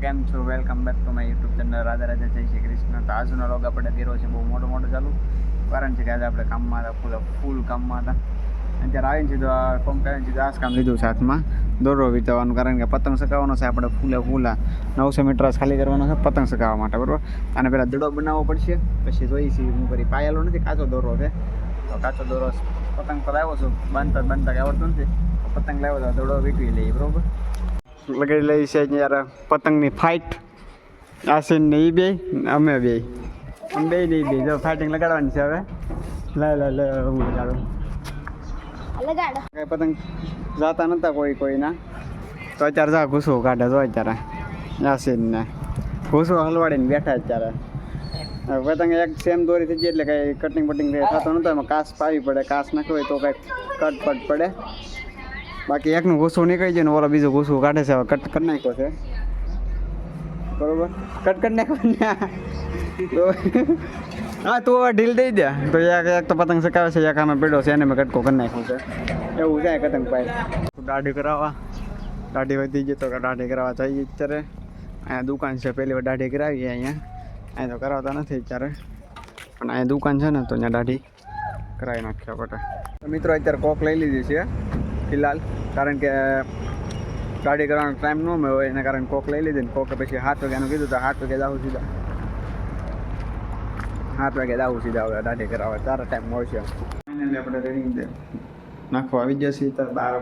કેમ છો? Welcome back to my YouTube channel Radha Radha, Jai Shri Krishna. તો આજનો લોગ આપણે કર્યો છે બહુ મોટો મોટો ચાલુ. કારણ છે કે આજે આપણે કામમાં હતા ફૂલ ફૂલ કામમાં હતા. અત્યારે આવીને સીધું આ કોમ કરીને સીધું આ કામ લીધું સાથમાં દોરો વીતવાનું કારણ કે પતંગ સકાવવાનો છે આપણે ફૂલે ફૂલા. નવસો મીટર ખાલી કરવાનો છે પતંગ સકાવવા માટે, બરાબર? અને પહેલાં દડો બનાવવો પડશે. પછી જોઈ છીએ, હું કરી પાયેલો નથી, કાચો દોરો છે. તો કાચો દોરો પતંગ પર આવ્યો છું. બનતા બાંધતા આવડતું નથી. પતંગ લાવ્યો તો દડો વીટવી લઈએ, બરોબર? લગાડી લઈ છે યાર પતંગની ફાઇટ આસીન ને એ બે અમે બે. અમે બે નહીં બે. જો ફાઇટિંગ લગાડવાની છે હવે. લે લે લે હું લગાડું. લગાડો. કઈ પતંગ જાતા નતા કોઈ કોઈના. તો અત્યારે જા ઘૂસો કાઢે જો અત્યારે. આસીન ને. ઘૂસો હલવાડીને બેઠા અત્યારે. પતંગ એક સેમ દોરી થઈ જાય એટલે કઈ કટિંગ બટિંગ થતો નતો. એમાં કાસ પાવી પડે કાસ નાખવી હોય તો કઈ કટ પટ પડે. બાકી એકનું ઘૂસું નીકળી જાય ને ઓલો બીજું ઘૂસું કાઢે છે કટ કરી નાખ્યો છે. બરોબર? કટ કરી નાખ્યો હા, તું હવે ઢીલ દઈ દે. તો એક એક તો પતંગ સકાવે છે, એક આમાં પેડો છે, એને મેં કટકો કરી નાખ્યો છે. એવું જાય પતંગ પાય દાઢી કરાવવા. દાઢી વધી ગઈ તો દાઢી કરાવવા જઈએ અત્યારે. અહીંયા દુકાન છે, પહેલી વાર દાઢી કરાવી અહીંયા. અહીંયા તો કરાવતા નથી અત્યારે. પણ અહીંયા દુકાન છે ને, તો અહીંયા દાઢી કરાવી નાખ્યા તો મિત્રો, અત્યારે કોક લઈ લીધી છે. ફિલહાલ, કારણ કે ગાડી કરવાનો ટાઈમ ન મળ્યો એના કારણે કોક લઈ લીધી ને કોકે પછી સાત વાગ્યાનું કીધું તો સાત વાગે જાઉં સીધા. સાત વાગે જાઉં સીધા હવે દાઢી કરાવે તારા ટાઈમ મળશે ફાઇનલી આપણે રેડી નાખવા આવી જશે તો બાર.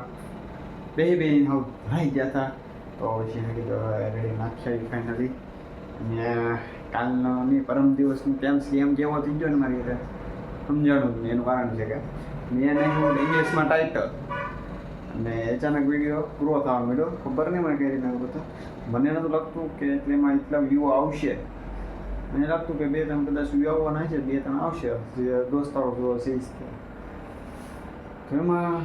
બે બે હાવ ભાઈ ગયા હતા. તો પછી એને કીધું રેડી નાખ્યા ફાઇનલી અને કાલનો નહીં, પરમ દિવસનું સી એમ કેવો થઈ ગયો ને મારી રીતે? સમજાણું એનું કારણ છે કે. મેં ઇંગ્લિશમાં ટાઇટલ અને અચાનક વીડિયો પૂરો થવા માંડ્યો. ખબર નહીં મને કઈ રીતના બધું મને નતું લાગતું કે એટલે એમાં એટલા વ્યૂ આવશે. મને લાગતું કે બે ત્રણ કદાચ વ્યૂ આવવાના છે, બે ત્રણ આવશે. દોસ્તારો કે તો. એમાં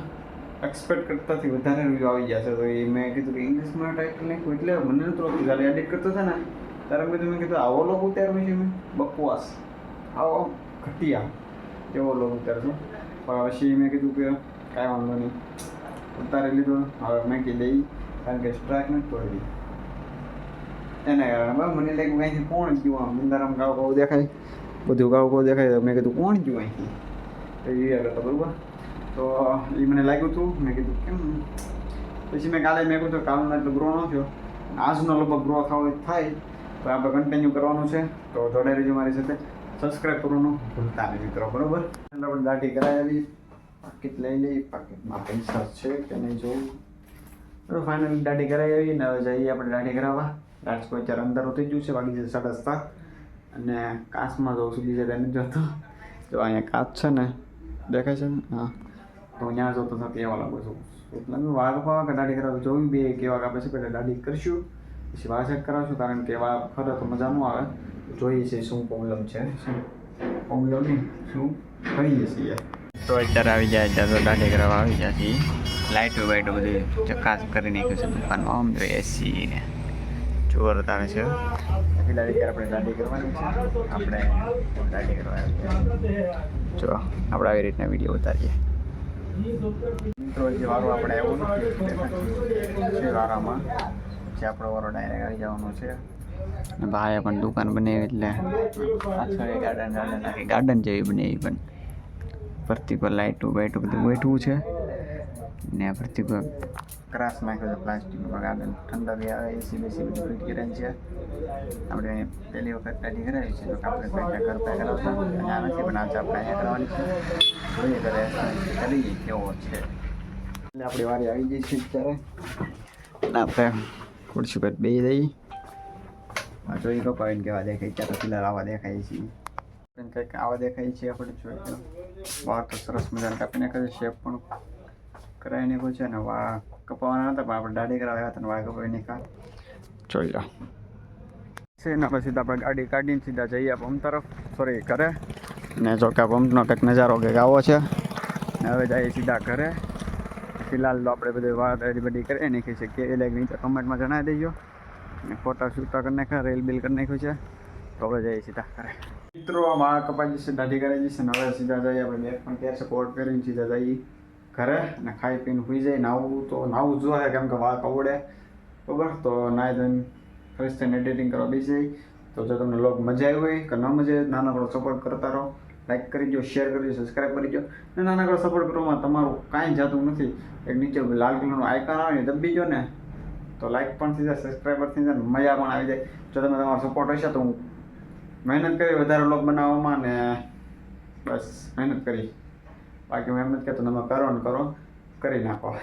એક્સપેક્ટ કરતાથી વધારે વ્યૂ આવી જશે તો એ મેં કીધું કે ઇંગ્લિશમાં ટાઈપ નાખ્યું એટલે મને નતું લાગતું. જ્યારે એડિટ કરતો છે ને, ત્યારે મેં મેં કીધું, આવો લોકો ઉતાર્યો છે મેં. બકવાસ. આવો ઘટિયા. એવો લોકો ઉતારશો પણ પછી મેં કીધું કે કાંઈ વાંધો નહીં. ઉતારી લીધો. હવે મેં કીધું દઈ, કારણ કે સ્ટ્રાઇક નથી પડી એના કારણે બરાબર, મને લાગ્યું અહીંથી કોણ ગયું આમ? અંધારામાં ગાવ ગાવ દેખાય. બધું ગાવ ગાવ દેખાય મેં કીધું, કોણ ગયું અહીંથી? એ હતો બરાબર. તો એ મને લાગ્યું હતું મેં કીધું, કેમ? પછી મેં કાલે મેં કીધું, કાલનો એટલો ગ્રો ન થયો. આજનો લગભગ ગ્રો થવો થાય. તો આપણે કન્ટિન્યુ કરવાનું છે. તો જોડાઈ રહેજો મારી સાથે. સબસ્ક્રાઈબ કરવાનું ભૂલતા નહીં મિત્રો, બરાબર? દાઢી કરાવી. પાકીટ લઈ લઈ, પાકીટમાં પૈસા છે કે નહીં જોવું. બરાબર ફાઇનલ દાઢી કરાવી આવી ને હવે જઈએ આપણે દાઢી કરાવવા. રાજકોટ અત્યારે અંદર ઉતરી ગયું છે બાકી છે સાડા સાત. અને કાચમાં જવું સુધી છે તેને જોતો. જો અહીંયા કાચ છે ને, દેખાય છે ને? હા. તો ત્યાં જોતો તો કેવા લાગુ છું. એટલે અમે વાળ કપાવા કે દાઢી કરાવું જોયું બે કેવા કાપે છે, પહેલાં દાઢી કરશું. પછી વાળ ચેક કરાવશું, કારણ કે વાળ ખરે તો મજા ન આવે. જોઈએ છે શું પ્રોબ્લેમ છે. શું પ્રોબ્લેમ નહીં, શું કરીએ છીએ. તો અત્યારે આવી જાય અત્યારે તો દાઢી કરવા આવી છે. લાઇટો બાઇટો બધું ચકાસ કરી નાખ્યું છે દુકાનમાં. આમ તો એસી ને જોર આવે છે. પેલા અત્યારે આપણે દાઢી કરવાની છે. આપણે દાઢી કરવા જો આપણે આવી રીતના વીડિયો ઉતારીએ. મિત્રો જે વારો આપણે આવ્યો નથી. વારામાં જે આપણો વારો ડાયરેક્ટ આવી જવાનો છે. ભાઈએ પણ દુકાન બનાવી એટલે પાછળ ગાર્ડન ગાર્ડન ગાર્ડન જેવી બનાવી પણ. ફરતી પર લાઇટું બાઇટું બધું બેઠવું છે. ને ફરતી પર ક્રાસ નાખ્યો છે પ્લાસ્ટિકનું ગાર્ડન. ઠંડા બી આવે, એસી બેસી બધું ફિટ કરેલ છે. આપણે પહેલી વખત દાઢી કરાવી છે, તો આપણે પહેલાં કરતા કરાવતા આ નથી, પણ આજે આપણે અહીંયા કરવાની છે. જોઈએ કરે કરીએ, કેવો છે. એટલે આપણી વારી આવી ગઈ છે અત્યારે. આપણે ખુરશી પર બે જઈએ જોઈ કપાવીને કેવા દેખાય ત્યારે પિલર આવા દેખાય છે. કંઈક આવા દેખાય છે આપણે જોઈએ તો વાળ તો સરસ મજાના કાપી નાખે છે શેપ પણ કરાવી નાખ્યો છે અને વાળ કપાવવાના હતા પણ આપણે દાઢી કરાવ્યા હતા અને વાળ કપાવી નાખ્યા જોઈ લો છે એના પછી સીધા આપણે ગાડી કાઢીને સીધા જઈએ પંપ તરફ સોરી ઘરે ને જો કે પંપનો કંઈક નજારો કંઈક આવો છે ને હવે જઈએ સીધા ઘરે ફિલહાલ તો આપણે બધી વાત એડી બધી કરી નાખી છે કે એ લાઈક નીચે કમેન્ટમાં જણાવી દેજો ને ફોટા શૂટા કરી નાખ્યા રેલ બિલ કરી નાખ્યું છે તો હવે જઈએ સીધા ઘરે મિત્રો વાળ કપાઈ જશે દાઢી કરાવી જશે નવે સીધા જઈએ, આપણે બે પણ ત્યાં છે, કોટ કરીને સીધા જઈએ ઘરે ને ખાઈ પીને સુઈ જાય નાવું તો નાવું જોઈએ, કેમ કે વાળ કવડે. બરાબર? તો નાઈ ધોઈને ફ્રેશ થઈને એડિટિંગ કરવા બેસી તો જો તમને લોગ મજા આવી હોય કે ન મજા આવે નાનકડો સપોર્ટ કરતા રહો. લાઈક કરી દો શેર કરી દો સબસ્ક્રાઈબ કરી દો અને નાનકડો સપોર્ટ કરવામાં તમારું કાંઈ જાતું નથી. એક નીચે લાલ કલરનું આઇકન આવે ને દબી જો ને, તો લાઈક પણ થઈ જાય સબસ્ક્રાઈબર થઈ જાય મજા પણ આવી જાય. જો તમે તમારો સપોર્ટ હશે તો હું મહેનત કરી, વધારે લોક બનાવવામાં ને બસ મહેનત કરી. બાકી મહેનત કે તો તમે કરો ને કરો, કરી નાખો.